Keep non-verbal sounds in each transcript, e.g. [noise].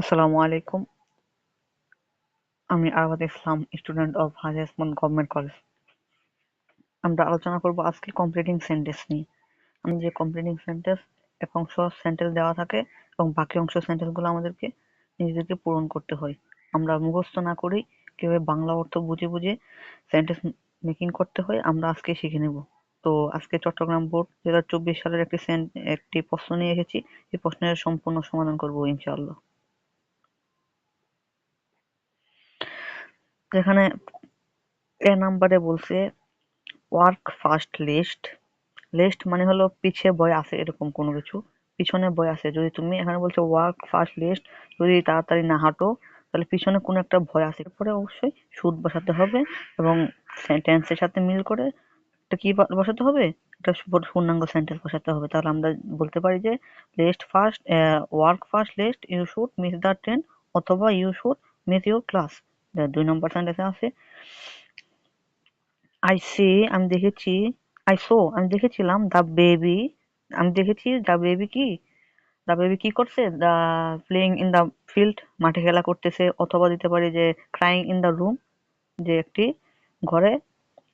আসসালামু আলাইকুম। আমি Arbad Islam student of Haji government college আমরা আলোচনা করব আজকে কমপ্লিটিং সেন্টেন্স নিয়ে। আমি যে কমপ্লিটিং সেন্টেন্স এক অংশ সেন্টেন্স দেওয়া থাকে এবং বাকি অংশ সেন্টেন্সগুলো আমাদেরকে নিজেদেরকে পূরণ করতে হয়। আমরা মুখস্থ না করেই কীভাবে বাংলা অর্থ বুঝে বুঝে সেন্টেন্স মেকিং করতে হয়, আমরা আজকে শিখে নেব। তো আজকে চট্টগ্রাম বোর্ড দু হাজার চব্বিশ সালের একটি একটি প্রশ্ন নিয়ে এসেছি। এই প্রশ্নের সম্পূর্ণ সমাধান করব ইনশাআল্লাহ। যেখানে এ নাম্বারে বলছে ওয়ার্ক ফার্স্ট লিস্ট লিস্ট মানে হলো পিছে বয় আছে, এরকম কোনো কিছু। পিছনে বয় আছে। যদি তুমি এখানে বলছো ওয়ার্ক ফার্স্ট লিস্ট যদি তাড়াতাড়ি না হাঁটো, তাহলে পিছনে কোনো একটা ভয় আছে। এরপরে অবশ্যই সুদ বসাতে হবে এবং সেন্টেন্সের সাথে মিল করে একটা কি বসাতে হবে? একটা পূর্ণাঙ্গ সেন্টেন্স বসাতে হবে। তাহলে আমরা বলতে পারি যে list first work first list you should miss the train অথবা you should miss your class দুই নম্বর সেন্টেন্সে আছে আই সি আমি দেখেছি আই সো আমি দেখেছিলাম দ্য বেবি আমি দেখেছি দ্য বেবি কি দ্য বেবি কি করছে the playing in the field মাঠে খেলা করতেছে, অথবা দিতে পারি যে ক্রাইং ইন দ্য রুম যে একটি ঘরে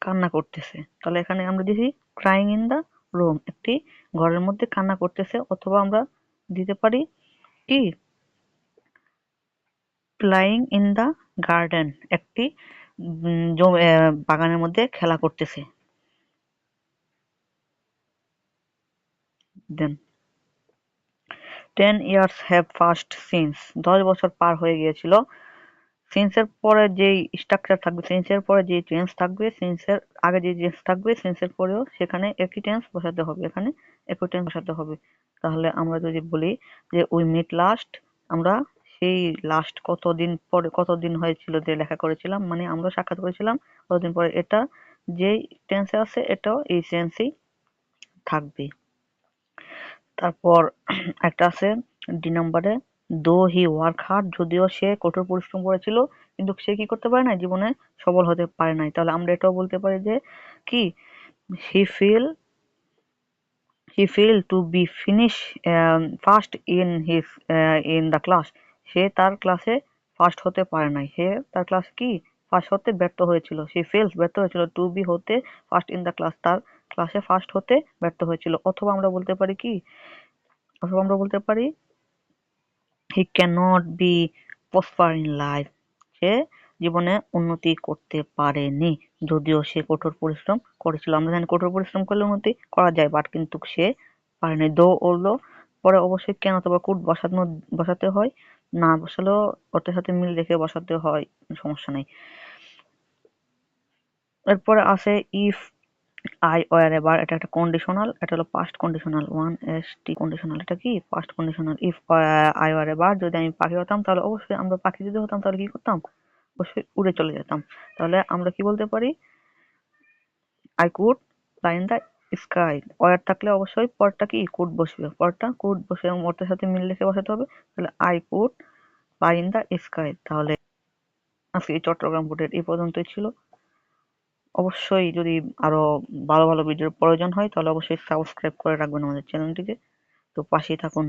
কান্না করতেছে। তাহলে এখানে আমরা দেখি ক্রাইং ইন দ্য রুম একটি ঘরের মধ্যে কান্না করতেছে, অথবা আমরা দিতে পারি কি? প্লাইং ইন দ্য গার্ডেন একটি বাগানের মধ্যে খেলা করতেছে। Then ten years have first since দশ বছর পার হয়ে গিয়েছিল। সিন্সের পরে যেই স্ট্রাকচার থাকবে সিন্সের পরে যে টেন্স থাকবে সিন্সের আগে যে টেন্স থাকবে সিন্সের পরেও সেখানে একই টেন্স বসাতে হবে, এখানে একই টেন্স বসাতে হবে। তাহলে আমরা যদি বলি যে উই মিট লাস্ট আমরা সেই লাস্ট কতদিন পরে, কতদিন হয়েছিল যে লেখা করেছিলাম মানে আমরা সাক্ষাৎ করেছিলাম কতদিন পরে, এটা যেই টেন্সে আছে, এটাও এই সেন্সেই থাকবে। তারপর [clears throat] একটা আছে ডি নাম্বারে দো হি ওয়ার্ক হার্ড যদিও সে কঠোর পরিশ্রম করেছিল, কিন্তু সে কি করতে পারে না জীবনে সবল হতে পারে নাই। তাহলে আমরা এটাও বলতে পারি যে কি? He feel he fell to be finish first in his in the class সে তার ক্লাসে ফার্স্ট হতে পারে নাই। সে তার ক্লাস কি? ফার্স্ট হতে ব্যর্থ হয়েছিল। সে ফেলস ব্যর্থ হয়েছিল। টু বি হতে ফার্স্ট ইন দ্য ক্লাস তার ক্লাসে ফার্স্ট হতে ব্যর্থ হয়েছিল। অথবা আমরা বলতে পারি কি? অথবা আমরা বলতে পারি he can't be prosper in life সে জীবনে উন্নতি করতে পারেনি। যদিও সে কঠোর পরিশ্রম করেছিল। আমরা জানি কঠোর পরিশ্রম করলে উন্নতি করা যায় বাট কিন্তু সে পারেনি। দো ওরলো পরে অবশ্যই কেন? অথবা কুট বসানো বসাতে হয়। না বসালেও ওটার সাথে মিল রেখে বসাতে হয় সমস্যা নাই। এরপরে আছে ইফ আই ওয়ার এবার এটা একটা কন্ডিশনাল এটা হলো past conditional one S T conditional এটা কি? Past conditional if I were এবার যদি আমি পাখি হতাম তাহলে অবশ্যই আমরা পাখি যদি হতাম তাহলে কি করতাম? অবশ্যই উড়ে চলে যেতাম। তাহলে আমরা কি বলতে পারি? I could fly in the sky were থাকলে অবশ্যই পরটা কি? কুড বসবে। পরটা কুড বসে এবং ওটার সাথে মিল রেখে বসাতে হবে। তাহলে আই কুট ফ্লাই ইন দ্য স্কাই তাহলে আজকে এই চট্টগ্রাম বোর্ডের এই পর্যন্তই ছিল। অবশ্যই যদি আরও ভালো ভালো ভিডিওর প্রয়োজন হয়, তাহলে অবশ্যই সাবস্ক্রাইব করে রাখবেন আমাদের চ্যানেলটিকে তো পাশেই থাকুন।